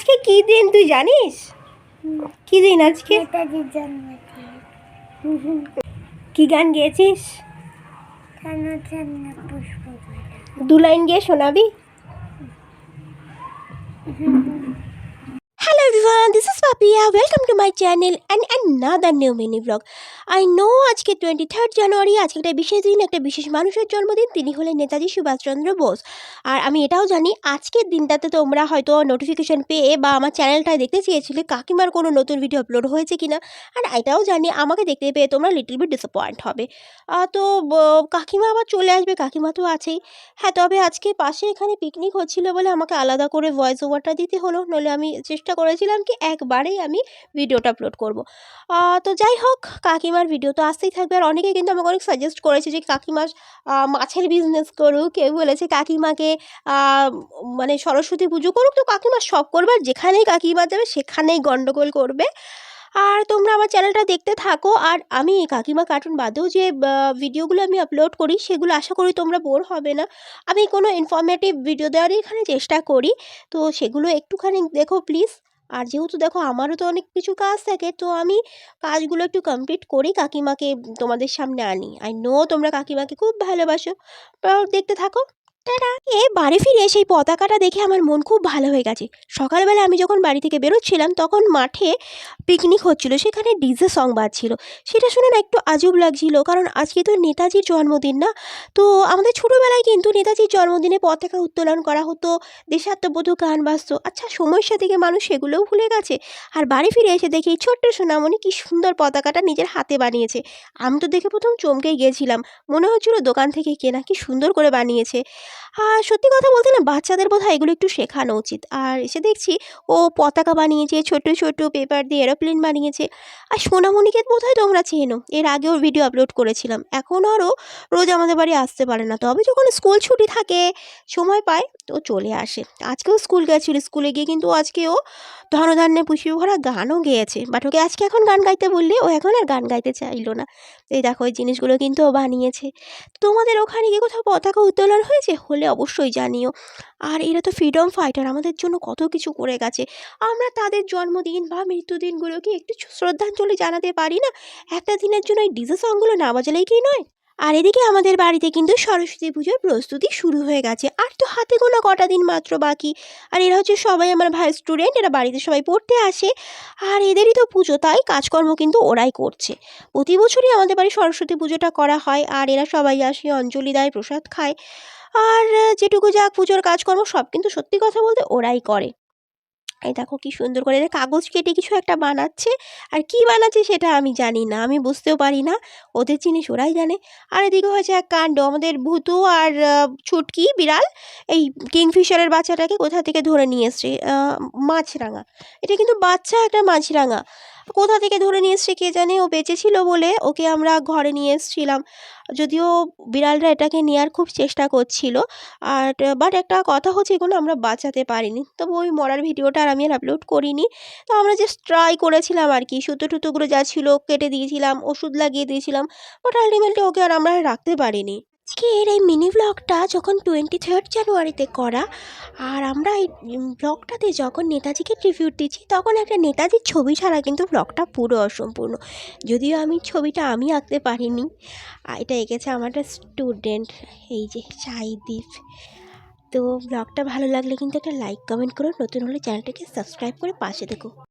আজকে কি দিন তুই জানিস? কি দিন আজকে? কি গান গেয়েছিস? দু লাইন গিয়ে শোনাবি। Everyone, this is Papia. Welcome to my channel and another new mini vlog. I know আজকে টোয়েন্টি থার্ড জানুয়ারি আজকে একটা বিশেষ দিন একটা বিশেষ মানুষের জন্মদিন। তিনি হলেন নেতাজি সুভাষচন্দ্র বোস। আর আমি এটাও জানি আজকের দিনটাতে তোমরা হয়তো নোটিফিকেশন পেয়ে বা আমার চ্যানেলটায় দেখতে চেয়েছিলে কাকিমার কোনো নতুন ভিডিও আপলোড হয়েছে কিনা। আর এটাও জানি আমাকে দেখতে পেয়ে তোমরা লিটল বিট ডিসঅ্যাপয়েন্ট হবে। তো কাকিমা আবার চলে আসবে কাকিমা তো আছেই। হ্যাঁ তবে আজকে পাশে এখানে পিকনিক হচ্ছিল বলে আমাকে আলাদা করে ভয়েস ওভারটা দিতে হলো। নইলে আমি চেষ্টা করেছিলাম কি একবারেই আমি ভিডিওটা আপলোড করব। তো যাই হোক, কাকিমার ভিডিও তো আসতেই থাকবে। আর অনেকে কিন্তু আমাকে অনেক সাজেস্ট করেছে যে কাকিমা মাছের বিজনেস করুক। কেউ বলেছে কাকিমাকে মানে সরস্বতী পুজো করুক। তো কাকিমা সব করবে। আর যেখানেই কাকিমা যাবে, সেখানেই গন্ডগোল করবে। আর তোমরা আমার চ্যানেলটা দেখতে থাকো। আর আমি কাকিমা কার্টুন বাদেও যে ভিডিওগুলো আমি আপলোড করি, সেগুলো আশা করি তোমরা বোর হবে না। আমি কোনো ইনফরমেটিভ ভিডিও দেওয়ারই এখানে চেষ্টা করি। তো সেগুলো একটুখানি দেখো প্লিজ আর যেহেতু দেখো আমারও তো অনেক কিছু কাজ থাকে, তো আমি কাজগুলো একটু কমপ্লিট করি কাকিমাকে তোমাদের সামনে আনি। আই নো তোমরা কাকিমাকে খুব ভালোবাসো। দেখতে থাকো। এ বাড়ি ফিরে সেই পতাকাটা দেখে আমার মন খুব ভালো হয়ে গেছে। সকালবেলা আমি যখন বাড়ি থেকে বেরোচ্ছিলাম, তখন মাঠে পিকনিক হচ্ছিল, সেখানে ডিজে সং বাজছিল। সেটা শুনে না একটু আজব লাগছিল, কারণ আজকে তো নেতাজির জন্মদিন না? তো আমাদের ছোটোবেলায় কিন্তু নেতাজির জন্মদিনে পতাকা উত্তোলন করা হতো, দেশাত্মবোধক গান বাজতো। আচ্ছা সময়ের সাথে মানুষ সেগুলোও ভুলে গেছে? আর বাড়ি ফিরে এসে দেখি ছোট্ট সোনামণি কি সুন্দর পতাকাটা নিজের হাতে বানিয়েছে। আমি তো দেখে প্রথম চমকে গিয়েছিলাম মনে হচ্ছিল দোকান থেকে কেনা কি সুন্দর করে বানিয়েছে। আর সত্যি কথা বলতে না, বাচ্চাদের বোধহয় এগুলো একটু শেখানো উচিত। আর এসে দেখছি ও পতাকা বানিয়েছে ছোট ছোট পেপার দিয়ে এরোপ্লেন বানিয়েছে। আর সোনামণিকে বোধহয় তোমরা চেনো, এর আগেও ভিডিও আপলোড করেছিলাম। এখন আরও রোজ আমাদের বাড়ি আসতে পারে না। তবে যখন স্কুল ছুটি থাকে, সময় পায় তো চলে আসে। আজকেও স্কুল গেছিল। স্কুলে গিয়ে কিন্তু আজকেও ধনধান্যে পুষিয়ে ভরা গানও গেয়েছে। বাট ওকে আজকে এখন গান গাইতে বললে ও এখন আর গান গাইতে চাইলো না। এই দেখো, এই জিনিসগুলো কিন্তু ও বানিয়েছে। তোমাদের ওখানে গিয়ে কোথাও পতাকা উত্তোলন হয়েছে? হলে অবশ্যই জানিও। আর এরা তো ফ্রিডম ফাইটার আমাদের জন্য কত কিছু করে গেছে। আমরা তাদের জন্মদিন বা মৃত্যুদিনগুলোকে একটু শ্রদ্ধাঞ্জলি জানাতে পারি না? একটা দিনের জন্য এই ডিজে সংগুলো না বাজালেই কি নয়? আর এদিকে আমাদের বাড়িতে কিন্তু সরস্বতী পুজোর প্রস্তুতি শুরু হয়ে গেছে। আর তো হাতে গোনা কটা দিন মাত্র বাকি। আর এরা হচ্ছে সবাই আমার ভাই স্টুডেন্ট এরা বাড়িতে সবাই পড়তে আসে। আর এদেরই তো পুজো, তাই কাজকর্ম কিন্তু ওরাই করছে। প্রতি বছরই আমাদের বাড়ি সরস্বতী পুজোটা করা হয়। আর এরা সবাই আসে, অঞ্জলি দেয়, প্রসাদ খায়। আর যেটুকু যাক পুজোর কাজকর্ম সব কিন্তু সত্যি কথা বলতে ওরাই করে। এই দেখো কি সুন্দর করে কাগজ কেটে কিছু একটা বানাচ্ছে। আর কি বানাচ্ছে সেটা আমি জানি না, আমি বুঝতেও পারি না। ওদের জিনিস ওরাই জানে। আর এদিকে হয়েছে এক কাণ্ড, আমাদের ভুতু আর ছুটকি বিড়াল, এই কিংফিশারের বাচ্চাটাকে কোথা থেকে ধরে নিয়ে এসছে? মাছরাঙা। এটা কিন্তু বাচ্চা একটা মাছরাঙা। কোথা থেকে ধরে নিয়ে এসছে কে জানে? ও বেঁচে ছিল বলে ওকে আমরা ঘরে নিয়ে এসেছিলাম। যদিও বিড়ালরা এটাকে নেওয়ার খুব চেষ্টা করছিল। আর বাট একটা কথা হচ্ছে এগুলো আমরা বাঁচাতে পারিনি। তবু ওই মরার ভিডিওটা আর আমি আর আপলোড করিনি। তো আমরা জাস্ট ট্রাই করেছিলাম আর কি। সুতো টুতোগুলো যা ছিল কেটে দিয়েছিলাম, ওষুধ লাগিয়ে দিয়েছিলাম বাট আলটিমেটলি ওকে আর আমরা রাখতে পারিনি। আজকের এই মিনি ব্লগটা যখন টোয়েন্টি থার্ড জানুয়ারিতে করা, আর আমরা এই ব্লগটাতে যখন নেতাজিকে ট্রিবিউট দিচ্ছি, তখন একটা নেতাজির ছবি ছাড়া কিন্তু ব্লগটা পুরো অসম্পূর্ণ। যদিও আমি ছবিটা আমি আঁকতে পারিনি এটা এঁকেছে আমার একটা স্টুডেন্ট এই যে সাইদীপ। তো ব্লগটা ভালো লাগলে কিন্তু একটা লাইক কমেন্ট করো, নতুন হলে চ্যানেলটাকে সাবস্ক্রাইব করে পাশে দেখো